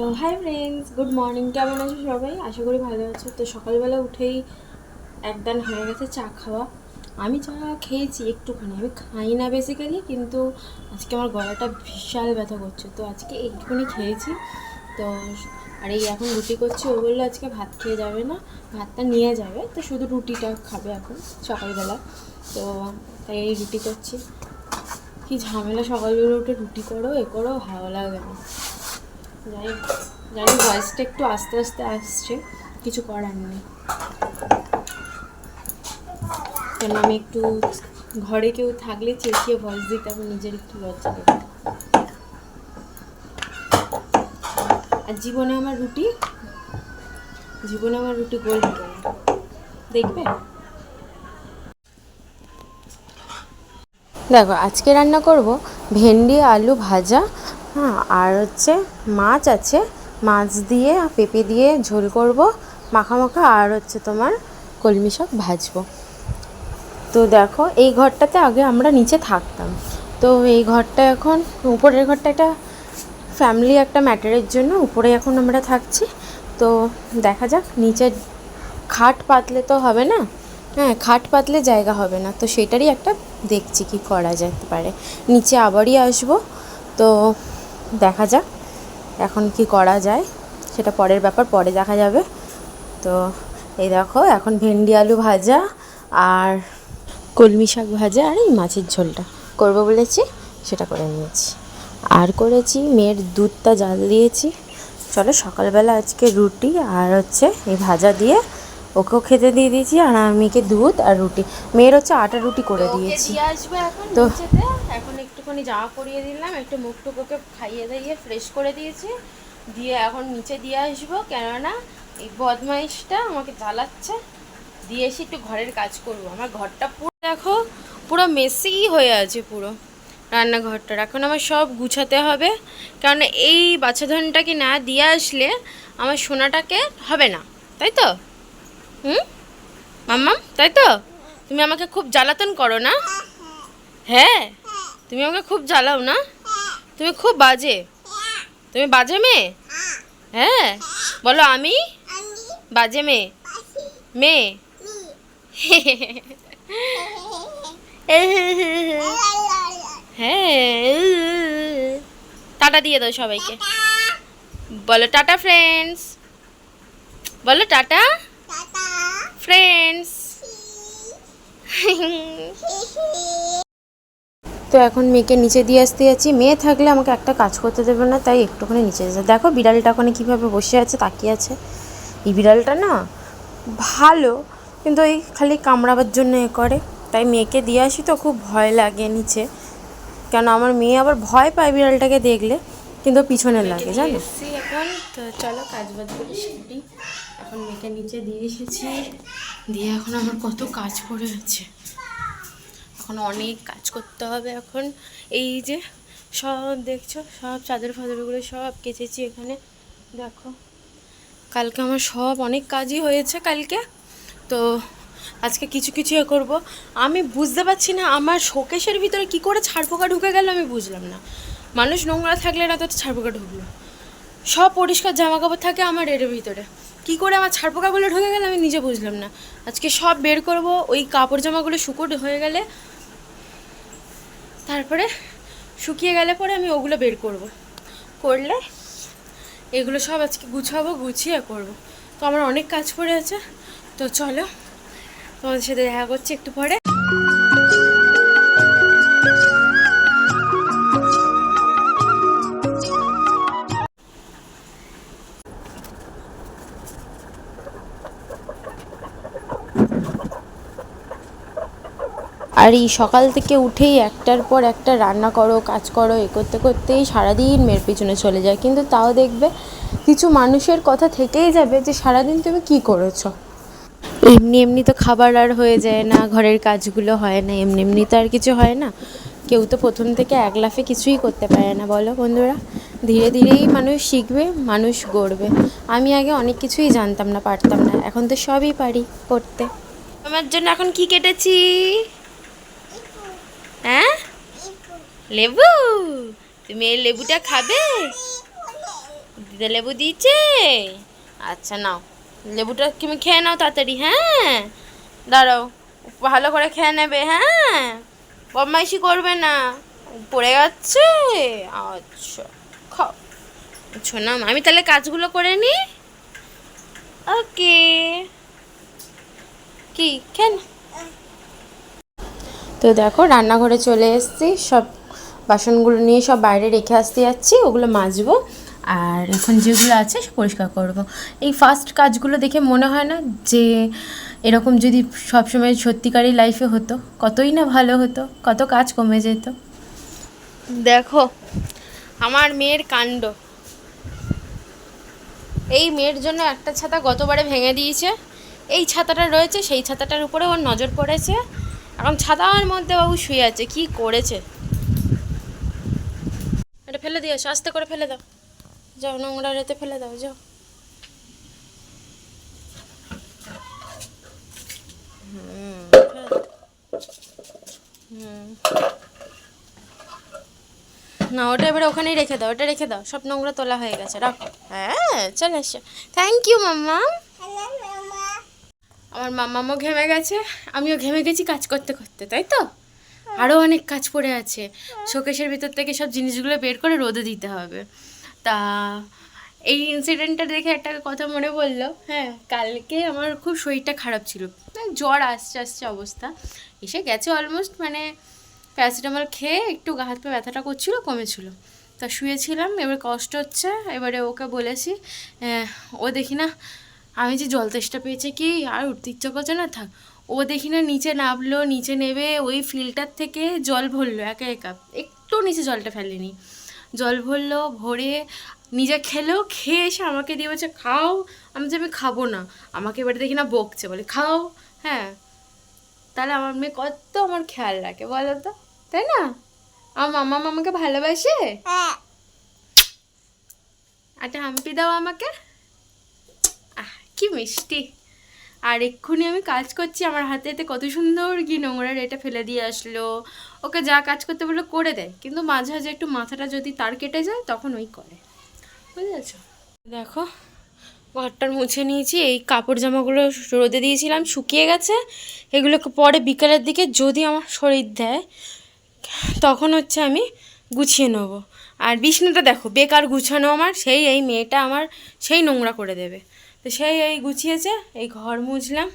তো hi friends good morning কেমন আছো সবাই? আশা করি ভালো আছো। তো সকালবেলা উঠেই একদান হয়ে গেছে চা খাওয়া। আমি চা খেয়েছি একটুখানি, আমি খাই না বেসিক্যালি কিন্তু আজকে আমার গলাটা বিশাল ব্যথা করছে। তো আজকে একটুখানি খেয়েছি। তো আর এই এখন রুটি করছি, ও বলল আজকে ভাত খেয়ে যাবে না, ভাতটা নিয়ে যাবে। তো শুধু রুটিটা খাবে এখন সকালবেলা। তো তাই এই রুটি করছি। কি ঝামেলা, সকালবেলা উঠে রুটি করো, এ করো, ভালো লাগে না। জানি জানি ভয়েসটা একটু আস্তে আস্তে আসছে, কিছু করার নেই। কেন আমি একটু ঘরে কেউ থাকলে চেঁচিয়ে ভয়েস দিতে আমার নিজের একটু লজ্জা লাগে। আর জীবনে আমার রুটি? জীবনে আমার রুটি গোল হবে না। দেখবে? দেখো, আজকে রান্না করব ভেন্ডি, আলু ভাজা হ্যাঁ আর হচ্ছে মাছ আছে। মাছ দিয়ে, পেঁপে দিয়ে ঝোল করব মাখা মাখা আর হচ্ছে তোমার কলমি শাক ভাজবো। তো দেখো, এই ঘরটাতে আগে আমরা নিচে থাকতাম। তো এই ঘরটা এখন, উপরের ঘরটা একটা ফ্যামিলি একটা ম্যাটারের জন্য উপরে এখন আমরা থাকছি। তো দেখা যাক, নিচে খাট পাতলে তো হবে না? হ্যাঁ খাট পাতলে জায়গা হবে না। তো সেটারই একটা দেখছি কি করা যেতে পারে। নিচে আবারই আসব। তো দেখা যাক এখন কি করা যায়। সেটা পরের ব্যাপার, পরে দেখা যাবে। তো এই দেখো, এখন ভেন্ডি, আলু ভাজা আর কলমি শাক ভাজা আর এই মাছের ঝোলটা। করব বলেছি, সেটা করে নিয়েছি। আর করেছি মেয়ের দুধটা জাল দিয়েছি। চলো সকালবেলা আজকে রুটি আর হচ্ছে এই ভাজা দিয়ে ওকেও খেতে দিয়ে দিয়েছি আর আমিকে দুধ আর রুটি। মেয়ের হচ্ছে আটা রুটি করে দিয়েছি। তো এখন একটুখানি জামা পরিয়ে দিলাম একটু মুখ টুক ওকে খাইয়ে দাইয়ে ফ্রেশ করে দিয়েছি। দিয়ে এখন নিচে দিয়ে আসব কেননা এই বদমাইশটা আমাকে জ্বালাচ্ছে। দিয়ে এসে একটু ঘরের কাজ করব। আমার ঘরটা পুরো দেখো পুরো মেসি হয়ে আছে পুরো রান্নাঘরটা এখন আমার সব গুছাতে হবে। কারণ এই বাচ্চাধনটাকে না দিয়ে আসলে আমার সোনাটাকে হবে না তাই তো? হুম? মাম্মাম, তাই তো? তুমি আমাকে খুব জ্বালাতন করো না? হ্যাঁ? তুমি আমাকে খুব জ্বালাও না? তুমি খুব বাজে। তুমি বাজে মেয়ে? হ্যাঁ? বলো আমি? বাজে মেয়ে? মেয়ে? হ্যাঁ। টাটা দিয়ে দাও সবাইকে। বলো টাটা ফ্রেন্ডস বলো টাটা। ফ্রেন্ডস তো এখন মেয়েকে নিচে দিয়ে আসতে যাচ্ছি। মেয়ে থাকলে আমাকে একটা কাজ করতে দেবে না, তাই একটুখানি নিচে যেতে দেখো বিড়ালটা ওখানে কীভাবে বসে আছে, তাকিয়ে আছে। এই বিড়ালটা না ভালো, কিন্তু ওই খালি কামড়াবার জন্য এ করে। তাই মেয়েকে দিয়ে আসি তো খুব ভয় লাগে নিচে। কেন আমার মেয়ে আবার ভয় পায় বিড়ালটাকে দেখলে। কিন্তু পিছনে লাগে জানো? এখন তো চলো কাজ বাজ করে শিখি এখন মেয়েকে নিচে দিয়ে এসেছি। দিয়ে এখন আমার কত কাজ পড়ে আছে। এখন অনেক কাজ করতে হবে এখন। এই যে সব দেখছ সব চাদর ফাদরগুলো সব কেচেছি এখানে। দেখো কালকে আমার সব অনেক কাজই হয়েছে কালকে। তো আজকে কিছু কিছু এ করব। আমি বুঝতে পারছি না আমার শোকেশের ভিতরে কি করে ছাড়পোকা ঢুকে গেল আমি বুঝলাম না। মানুষ নোংরা থাকলে না তো ছাড়পোকা ঢুকলো। সব পরিষ্কার জামা কাপড় থাকে আমার এর ভিতরে। কি করে আমার ছাড়পোকাগুলো ঢুকে গেলে আমি নিজে বুঝলাম না। আজকে সব বের করব, ওই কাপড় জামাগুলো শুকো হয়ে গেলে তারপরে শুকিয়ে গেলে পরে আমি ওগুলো বের করব। করলে এগুলো সব আজকে গুছাবো, গুছিয়ে করব। তো আমার অনেক কাজ পড়ে আছে। তো চলো তোমাদের সাথে দেখা করছি একটু পরে। আর এই সকাল থেকে উঠেই একটার পর একটা রান্না করো, কাজ করো, এ করতে করতেই সারাদিন মেয়ের পিছনে চলে যায়। কিন্তু তাও দেখবে কিছু মানুষের কথা থেকেই যাবে যে, সারাদিন তুমি কি করেছ? এমনি এমনি তো খাবার আর হয়ে যায় না, ঘরের কাজগুলো হয় না, এমনি এমনি তো আর কিছু হয় না। কেউ তো প্রথম থেকে এক লাফে কিছুই করতে পারে না, বলো বন্ধুরা। ধীরে ধীরেই মানুষ শিখবে, মানুষ গড়বে। আমি আগে অনেক কিছুই জানতাম না, পারতাম না। এখন তো সবই পারি করতে। আমার জন্য এখন কি কেটেছি? হ্যাঁ? লেবু? তুমি এই লেবুটা খাবে? দিদা লেবু দিয়েছে? আচ্ছা নাও। লেবুটা তুমি খেয়ে নাও তাড়াতাড়ি হ্যাঁ? দাঁড়াও, ভালো করে খেয়ে নেবে হ্যাঁ? বদমাইশি করবে না। পড়ে যাচ্ছে? আচ্ছা খাও। শোনাম আমি তাহলে কাজগুলো করে নিই। ওকে। কি কেন তো দেখো, রান্নাঘরে চলে এসেছি। সব বাসনগুলো নিয়ে সব বাইরে রেখে আসতে যাচ্ছি, ওগুলো মাজবো। আর এখন যেগুলো আছে সব পরিষ্কার করব। এই ফার্স্ট কাজগুলো দেখে মনে হয় না যে এরকম যদি সবসময় সত্যিকারই লাইফে হতো, কতই না ভালো হতো, কত কাজ কমে যেত। দেখো, আমার মেয়ের কাণ্ড। এই মেয়ের জন্য একটা ছাতা গতবারে ভেঙে দিয়েছে। এই ছাতাটা রয়েছে, সেই ছাতাটার উপরে ওর নজর পড়েছে। এখন ছাতার মধ্যে বাবু শুয়ে আছে, কি করেছে? এটা ফেলে দিয়ে আসো আস্তে করে ফেলে দাও। যাও, নোংরা রেতে ফেলে দাও, যাও। না, ওটা এবারে ওখানেই রেখে দাও, ওটা রেখে দাও। সব নোংরা তোলা হয়ে গেছে, রাখো। হ্যাঁ চলে এসো। Thank you mamma. আমার মাম্মামও ঘেমে গেছে, আমিও ঘেমে গেছি কাজ করতে করতে, তাই তো? আরও অনেক কাজ পড়ে আছে। শোকেশের ভিতর থেকে সব জিনিসগুলো বের করে রোদে দিতে হবে। তা এই ইনসিডেন্টটা দেখে একটা কথা মনে পড়ল হ্যাঁ কালকে আমার খুব শরীরটা খারাপ ছিল। জ্বর আসছে আসছে অবস্থা। এসে গেছে অলমোস্ট মানে প্যারাসিটামল খেয়ে একটু গা হাত পা ব্যথাটা করছিল, কমেছিল। তা শুয়েছিলাম, এবার কষ্ট হচ্ছে, এবারে ওকে বলেছি ও দেখি না আমি যে জল তেষ্টা পেয়েছে কি? আর উঠতে ইচ্ছা করছে না থাক। ও দেখি না নিচে নামলো নিচে নেবে ওই ফিল্টার থেকে জল ভরলো একা একা। একটু নিচে জলটা ফেলেনি। জল ভরলো ভরে নিজে খেলো খেয়ে এসে আমাকে দিয়ে বলছে খাও। আমি যে আমি খাব না। আমাকে এবারে দেখি না বকছে বলে খাও। হ্যাঁ। তাহলে আমার মেয়ে কত আমার খেয়াল রাখে বলো তো? তাই না? আমার মামা মামাকে ভালোবাসে? একটা হাম্পি দাও আমাকে। কি মিষ্টি। আর এক্ষুনি আমি কাজ করছি, আমার হাতে হাতে কত সুন্দর কি নোংরা এটা ফেলে দিয়ে আসলো। ওকে যা কাজ করতে বলল করে দেয়, কিন্তু মাঝে মাঝে একটু মাথাটা যদি তার কেটে যায়, তখন ওই করে। বুঝেছ? দেখো, ঘরটার মুছে নিয়েছি, এই কাপড় জামাগুলো রোদে দিয়েছিলাম, শুকিয়ে গেছে। এগুলোকে পরে বিকালের দিকে যদি আমার শরীর দেয়, তখন হচ্ছে আমি গুছিয়ে নেব। আর বিছনাটা দেখো, বেকার গুছানো আমার, সেই এই মেয়েটা আমার সেই নোংরা করে দেবে। তো সেই এই গুছিয়েছে এই ঘর মুছলাম।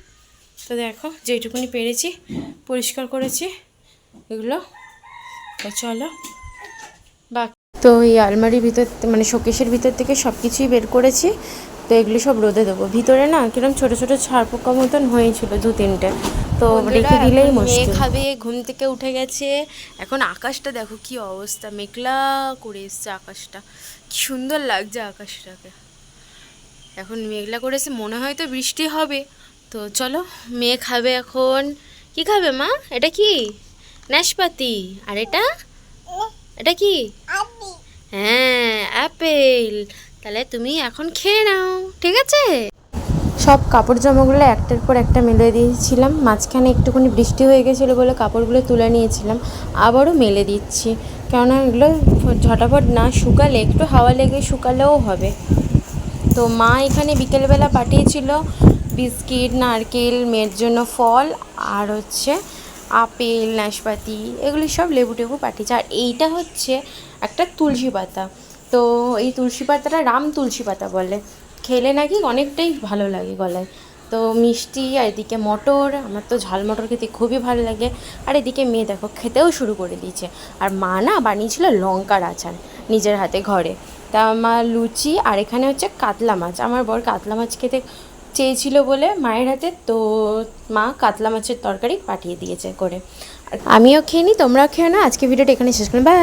তো দেখো যেটুকুনি পেরেছি পরিষ্কার করেছি। এগুলো তো চলো। বা তো এই আলমারির ভিতর মানে শোকেশের ভিতর থেকে সব কিছুই বের করেছি। তো এগুলো সব রোদে দেবো। ভিতরে না কিরম ছোট ছোট ছাড় পোকা মতন হয়েছিল দু তিনটে। তো রেখে দিলেই মুশকিল খাবে ঘুম থেকে উঠে গেছে। এখন আকাশটা দেখো কি অবস্থা। মেঘলা করে এসছে আকাশটা। কি সুন্দর লাগছে আকাশটাকে। এখন মেঘলা করেছে, মনে হয় তো বৃষ্টি হবে। তো চলো, মেয়ে খাবে এখন। কি খাবে মা? এটা কি? নাশপাতি। আর এটা? এটা কি? হ্যাঁ অ্যাপেল তাহলে তুমি এখন খেয়ে নাও, ঠিক আছে? সব কাপড় জামাগুলো একটার পর একটা মেলে দিয়েছিলাম। মাঝখানে একটুখানি বৃষ্টি হয়ে গেছিল বলে কাপড়গুলো তুলে নিয়েছিলাম। আবারও মেলে দিচ্ছি। কেননা এগুলো ঝটাপট না শুকালে, একটু হাওয়া লেগে শুকালেও হবে। তো মা এখানে বিকেলবেলা পাঠিয়েছিল বিস্কিট, নারকেল, মেয়ের জন্য ফল আর হচ্ছে আপেল, নাশপাতি, এগুলি সব লেবু টেবু পাঠিয়েছে। আর এইটা হচ্ছে একটা তুলসী পাতা। তো এই তুলসী পাতাটা রাম তুলসী পাতা বলে। খেলে নাকি অনেকটাই ভালো লাগে গলায়। তো মিষ্টি, আর এদিকে মটর, আমার তো ঝাল মটর খেতে খুবই ভালো লাগে। আর এদিকে মেয়ে দেখো, খেতেও শুরু করে দিয়েছে। আর মা না বানিয়েছিল লঙ্কার আচার নিজের হাতে ঘরে। তা আমার লুচি আর এখানে হচ্ছে কাতলা মাছ। আমার বর কাতলা মাছ খেতে চেয়েছিল বলে মায়ের হাতে, তো মা কাতলা মাছের তরকারি পাঠিয়ে দিয়েছে করে। আমিও খেয়ে নিই তোমরাও খেয়ে না আজকে ভিডিওটা এখানে শেষ করলাম বাই।